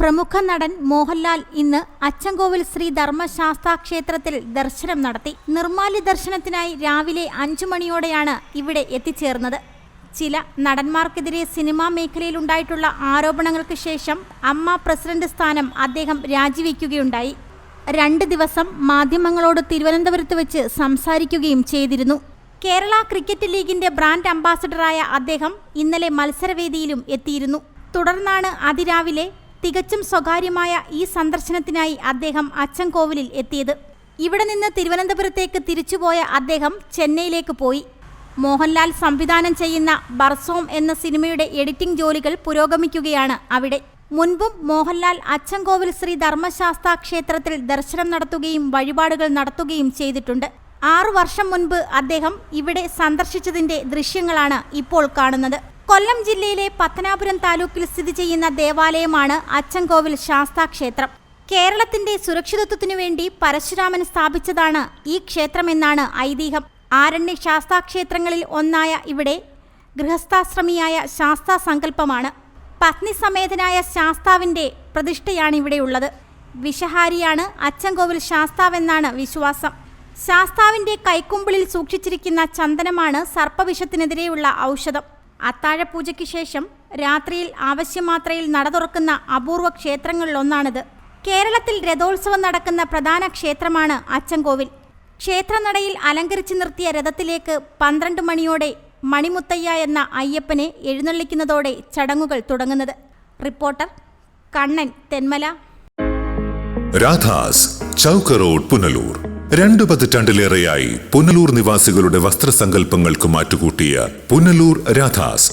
പ്രമുഖ നടൻ മോഹൻലാൽ ഇന്ന് അച്ചൻകോവിൽ ശ്രീ ധർമ്മശാസ്താ ക്ഷേത്രത്തിൽ ദർശനം നടത്തി. നിർമാല്യ ദർശനത്തിനായി രാവിലെ അഞ്ചു മണിയോടെയാണ് ഇവിടെ എത്തിച്ചേർന്നത്. ചില നടന്മാർക്കെതിരെ സിനിമാ മേഖലയിലുണ്ടായിട്ടുള്ള ആരോപണങ്ങൾക്ക് ശേഷം അമ്മ പ്രസിഡന്റ് സ്ഥാനം അദ്ദേഹം രാജിവെക്കുകയുണ്ടായി. രണ്ട് ദിവസം മാധ്യമങ്ങളോട് തിരുവനന്തപുരത്ത് വെച്ച് സംസാരിക്കുകയും ചെയ്തിരുന്നു. കേരള ക്രിക്കറ്റ് ലീഗിന്റെ ബ്രാൻഡ് അംബാസഡറായ അദ്ദേഹം ഇന്നലെ മത്സരവേദിയിലും എത്തിയിരുന്നു. തുടർന്നാണ് അതിരാവിലെ തികച്ചും സ്വകാര്യമായ ഈ സന്ദർശനത്തിനായി അദ്ദേഹം അച്ചൻകോവിലിൽ എത്തിയത്. ഇവിടെ നിന്ന് തിരുവനന്തപുരത്തേക്ക് തിരിച്ചുപോയ അദ്ദേഹം ചെന്നൈയിലേക്ക് പോയി. മോഹൻലാൽ സംവിധാനം ചെയ്യുന്ന ബർസോം എന്ന സിനിമയുടെ എഡിറ്റിംഗ് ജോലികൾ പുരോഗമിക്കുകയാണ് അവിടെ. മുൻപും മോഹൻലാൽ അച്ചൻകോവിൽ ശ്രീ ധർമ്മശാസ്ത്ര ക്ഷേത്രത്തിൽ ദർശനം നടത്തുകയും വഴിപാടുകൾ നടത്തുകയും ചെയ്തിട്ടുണ്ട്. ആറു വർഷം മുൻപ് അദ്ദേഹം ഇവിടെ സന്ദർശിച്ചതിന്റെ ദൃശ്യങ്ങളാണ് ഇപ്പോൾ കാണുന്നത്. കൊല്ലം ജില്ലയിലെ പത്തനാപുരം താലൂക്കിൽ സ്ഥിതി ചെയ്യുന്ന ദേവാലയമാണ് അച്ചൻകോവിൽ ശാസ്താക്ഷേത്രം. കേരളത്തിന്റെ സുരക്ഷിതത്വത്തിനു വേണ്ടി പരശുരാമൻ സ്ഥാപിച്ചതാണ് ഈ ക്ഷേത്രമെന്നാണ് ഐതിഹ്യം. ആരണ്യ ശാസ്താക്ഷേത്രങ്ങളിൽ ഒന്നായ ഇവിടെ ഗൃഹസ്ഥാശ്രമിയായ ശാസ്താ സങ്കല്പമാണ്. പത്നി സമേതനായ ശാസ്താവിന്റെ പ്രതിഷ്ഠയാണ് ഇവിടെയുള്ളത്. വിഷഹാരിയാണ് അച്ചൻകോവിൽ ശാസ്താവെന്നാണ് വിശ്വാസം. ശാസ്താവിന്റെ കൈക്കുമ്പിളിൽ സൂക്ഷിച്ചിരിക്കുന്ന ചന്ദനമാണ് സർപ്പവിഷത്തിനെതിരെയുള്ള ഔഷധം. അത്താഴപൂജയ്ക്ക് ശേഷം രാത്രിയിൽ ആവശ്യമാത്രയിൽ നട തുറക്കുന്ന അപൂർവ ക്ഷേത്രങ്ങളിലൊന്നാണിത്. കേരളത്തിൽ രഥോത്സവം നടക്കുന്ന പ്രധാന ക്ഷേത്രമാണ് അച്ചൻകോവിൽ. ക്ഷേത്രനടയിൽ അലങ്കരിച്ചു നിർത്തിയ രഥത്തിലേക്ക് പന്ത്രണ്ട് മണിയോടെ മണിമുത്തയ്യ എന്ന അയ്യപ്പനെ എഴുന്നള്ളിക്കുന്നതോടെ ചടങ്ങുകൾ തുടങ്ങുന്നത്. റിപ്പോർട്ടർ കണ്ണൻ തെന്മല. രാധാസ് ചൗക്കറോഡ് പുനലൂർ. രണ്ടു പതിറ്റാണ്ടിലേറെയായി പുനലൂർ നിവാസികളുടെ വസ്ത്രസങ്കല്പങ്ങൾക്ക് മാറ്റുകൂട്ടിയ പുനലൂർ രാധാസ്.